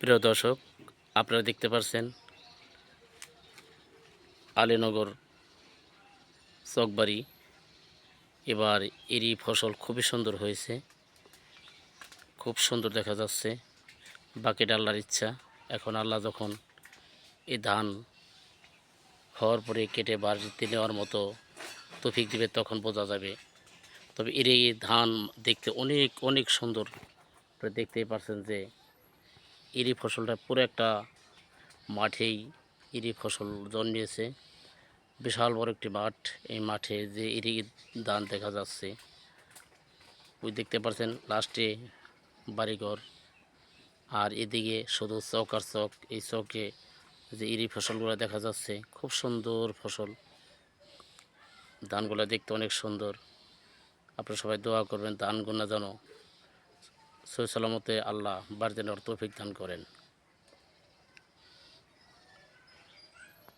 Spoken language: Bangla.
প্রিয় দর্শক, আপনারা দেখতে পাচ্ছেন আলীনগর চকবাড়ি। এবার এরই ফসল খুবই সুন্দর হয়েছে। খুব সুন্দর দেখা যাচ্ছে। বাকিটা আল্লাহর ইচ্ছা। এখন আল্লাহ যখন এ ধান হওয়ার পরে কেটে বাড়িতে নেওয়ার মতো তফিক দিবে, তখন বোঝা যাবে। তবে এর এই ধান দেখতে অনেক অনেক সুন্দর। দেখতেই পাচ্ছেন যে এরই ফসলটা পুরো একটা মাঠেই এরই ফসল জন্মিয়েছে। বিশাল বড় একটি মাঠ। এই মাঠে যে এরই ধান দেখা যাচ্ছে, ওই দেখতে পাচ্ছেন লাস্টে বাড়িঘর। আর এদিকে শুধু চক আর চক, এই চকে যে ইরি ফসলগুলো দেখা যাচ্ছে, খুব সুন্দর ফসল। ধানগুলো দেখতে অনেক সুন্দর। আপনারা সবাই দোয়া করবেন, ধানগুলো যেন সই সালামতে আল্লাহ অর্থ তৌফিক দান করেন।